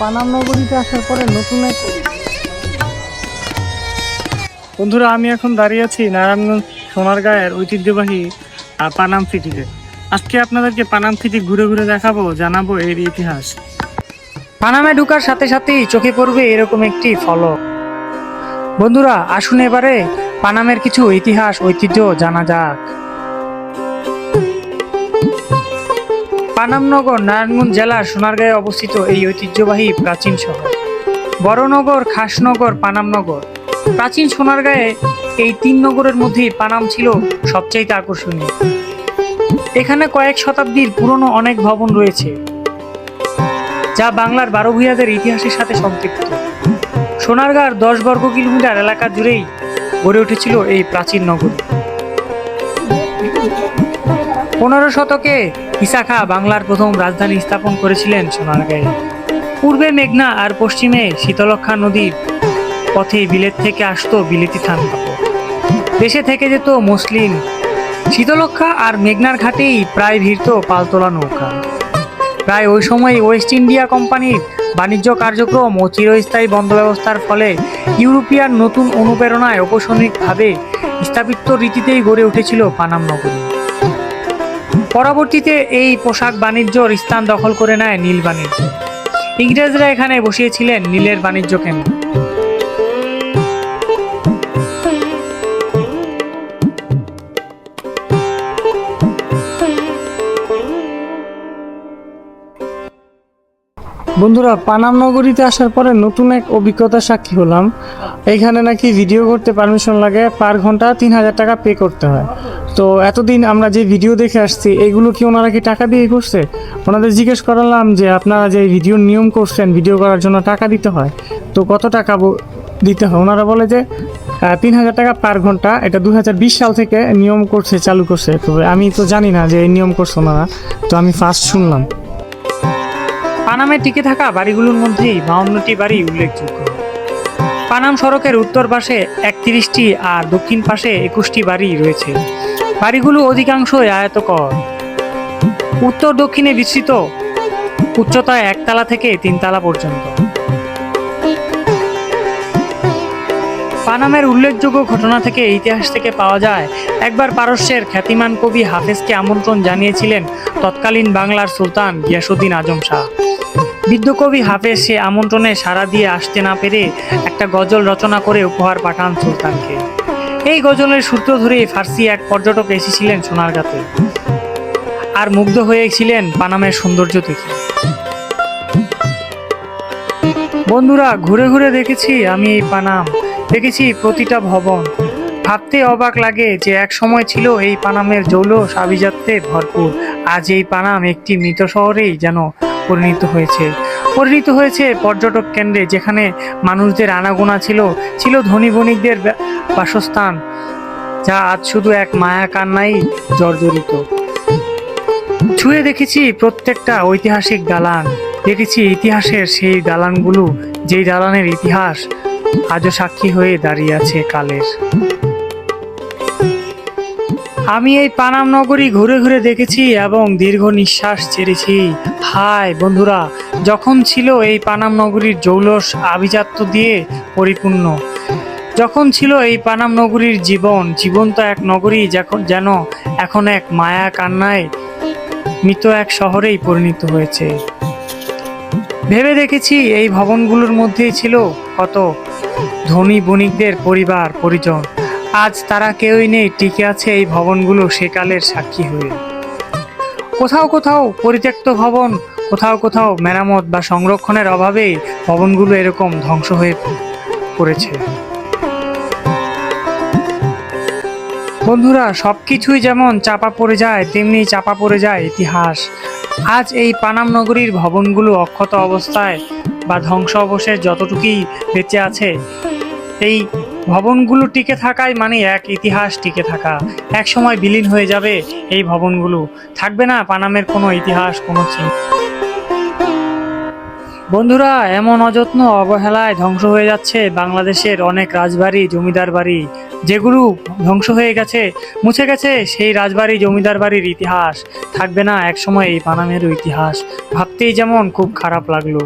পানাম নগরীতে আসার পরে নতুন এক বন্ধুরা আমি এখন দাঁড়িয়ে আছি নারায়ণগঞ্জ সোনারগাঁয়ের ঐতিহ্যবাহী পানাম সিটিতে। আজকে আপনাদেরকে পানাম সিটি ঘুরে ঘুরে দেখাবো জানাব এর ইতিহাস। পানামে ঢুকার সাথে সাথেই চোখে পড়বে এরকম একটি ফলক। বন্ধুরা আসুন এবারে পানামের কিছু ইতিহাস ঐতিহ্য জানা যাক। পানামনগর নারায়ণগঞ্জ জেলার সোনারগাঁয়ে অবস্থিত এই ঐতিহ্যবাহী প্রাচীন শহর। বড়নগর, খাসনগর, পানামনগর। প্রাচীন সোনারগাঁয়ে এই তিন নগরের মধ্যেই পানাম ছিল সবচাইতে আকর্ষণীয়। এখানে কয়েক শতাব্দীর পুরনো অনেক ভবন রয়েছে, যা বাংলার বারো ভূঁইয়াদের ইতিহাসের সাথে সম্পৃক্ত। সোনারগাঁর দশ বর্গ কিলোমিটার এলাকা জুড়েই গড়ে উঠেছিল এই প্রাচীন নগরী। পনেরো শতকে ইসাখা বাংলার প্রথম রাজধানী স্থাপন করেছিলেন সোনারগাঁয়ে পূর্বে মেঘনা আর পশ্চিমে শীতলক্ষা নদীর পথে বিলেত থেকে আসতো বিলেতি থান দেশে থেকে যেত মুসলিম শীতলক্ষা আর মেঘনার ঘাটেই প্রায় ভিড়ত পালতোলা নৌকা। প্রায় ওই সময় ওয়েস্ট ইন্ডিয়া কোম্পানির বাণিজ্য কার্যক্রম ও চিরস্থায়ী বন্ধ ব্যবস্থার ফলে ইউরোপিয়ান নতুন অনুপ্রেরণায় ঔপসনিকভাবে স্থাপিত রীতিতেই গড়ে উঠেছিল পানাম নগরী। পরবর্তীতে এই পোশাক বাণিজ্যর স্থান দখল করে নেয় নীল বাণিজ্য। ইংরেজরা এখানে বসিয়েছিলেন নীলের বাণিজ্য কেন্দ্র। বন্ধুরা, পানাম নগরীতে আসার পরে নতুন এক অভিজ্ঞতা সাক্ষী হলাম। এইখানে নাকি ভিডিও করতে পারমিশন লাগে পার ঘণ্টা তিন হাজার টাকা পে করতে হয়। তো এতদিন আমরা যে ভিডিও দেখে আসছি, এগুলো কি ওনারা কি টাকা দিয়ে করছে? ওনাদের জিজ্ঞেস করালাম যে, আপনারা যে ভিডিওর নিয়ম করছেন ভিডিও করার জন্য টাকা দিতে হয়, তো কত টাকা দিতে হয়? ওনারা বলে যে তিন হাজার টাকা পার ঘণ্টা, এটা দু হাজার বিশ সাল থেকে নিয়ম করছে, চালু করছে। তো আমি তো জানি না যে এই নিয়ম করছে ওনারা, তো আমি ফার্স্ট শুনলাম। পানামে টিকে থাকা বাড়িগুলোর মধ্যেই বাউন্নটি বাড়ি উল্লেখযোগ্য। পানাম সড়কের উত্তর পাশে একত্রিশটি আর দক্ষিণ পাশে একুশটি বাড়ি রয়েছে। বাড়িগুলো অধিকাংশই আয়তকর। উত্তর দক্ষিণে বিস্তৃত উচ্চতা একতলা থেকে তিনতলা পর্যন্ত। পানামের উল্লেখযোগ্য ঘটনা থেকে ইতিহাস থেকে পাওয়া যায়, একবার পারস্যের খ্যাতিমান কবি হাফেজকে আমন্ত্রণ জানিয়েছিলেন তৎকালীন বাংলার সুলতান গিয়াসুদ্দিন আজম শাহ। বৃদ্ধ কবি হাফেজ সে আমন্ত্রণে সাড়া দিয়ে আসতে না পেরে একটা গজল রচনা করে উপহার পাঠান সুলতানকে। এই গজলের সূত্র ধরে ফার্সি এক পর্যটক এসেছিলেন সোনারগাঁতে আর মুগ্ধ হয়েছিলেন পানামের সৌন্দর্য দেখে। বন্ধুরা, ঘুরে ঘুরে দেখেছি আমি এই পানাম। দেখেছি প্রতিটা ভবন। ভাবতে অবাক লাগে যে এক সময় ছিল এই পানামের জৌলস আভিজাত্যে ভরপুর। আজ এই পানাম একটি মৃত শহরেই যেন পরিণত হয়েছে। পরিণত হয়েছে পর্যটক কেন্দ্রে, যেখানে মানুষদের আনাগোনা ছিল ছিল ধনী বণিকদের বাসস্থান, যা আজ শুধু এক মায়া কান্নাই জর্জরিত। ছুঁয়ে দেখেছি প্রত্যেকটা ঐতিহাসিক দালান। দেখেছি ইতিহাসের সেই দালানগুলো, যেই দালানের ইতিহাস আজও সাক্ষী হয়ে দাঁড়িয়ে আছে কালের। আমি এই পানাম নগরী ঘুরে ঘুরে দেখেছি এবং দীর্ঘ নিঃশ্বাস ছেড়েছি। হায় বন্ধুরা, যখন ছিল এই পানাম নগরীর জৌলস আভিজাত্য দিয়ে পরিপূর্ণ, যখন ছিল এই পানাম নগরীর জীবন, জীবন্ত এক নগরী যেন এখন এক মায়া কান্নায় মৃত এক শহরেই পরিণত হয়েছে। ভেবে দেখেছি এই ভবনগুলোর মধ্যেই ছিল কত ধনী বণিকদের পরিবার, পরিজন। আজ তারা কেউই নেই, টিকে আছে এই ভবনগুলো সেকালের সাক্ষী হয়ে। কোথাও কোথাও পরিত্যক্ত ভবন, কোথাও কোথাও মেরামত বা সংরক্ষণের অভাবে ভবনগুলো এরকম ধ্বংস হয়ে পড়েছে। বন্ধুরা, সবকিছুই যেমন চাপা পড়ে যায়, তেমনি চাপা পড়ে যায় ইতিহাস। আজ এই পানাম নগরীর ভবনগুলো অক্ষত অবস্থায় বা ধ্বংস অবশেষ যতটুকুই বেঁচে আছে, এই ভবনগুলো টিকে থাকায় মানে এক ইতিহাস টিকে থাকা। এক সময় বিলীন হয়ে যাবে এই ভবনগুলো। থাকবে না পানামের কোনো ইতিহাস, কোনো চিহ্ন। বন্ধুরা, এমন অযত্ন অবহেলায় ধ্বংস হয়ে যাচ্ছে বাংলাদেশের অনেক রাজবাড়ি, জমিদার বাড়ি। যেগুলো ধ্বংস হয়ে গেছে, মুছে গেছে সেই রাজবাড়ি, জমিদার বাড়ির ইতিহাস। থাকবে না একসময় এই পানামেরও ইতিহাস। ভাবতেই যেমন খুব খারাপ লাগল।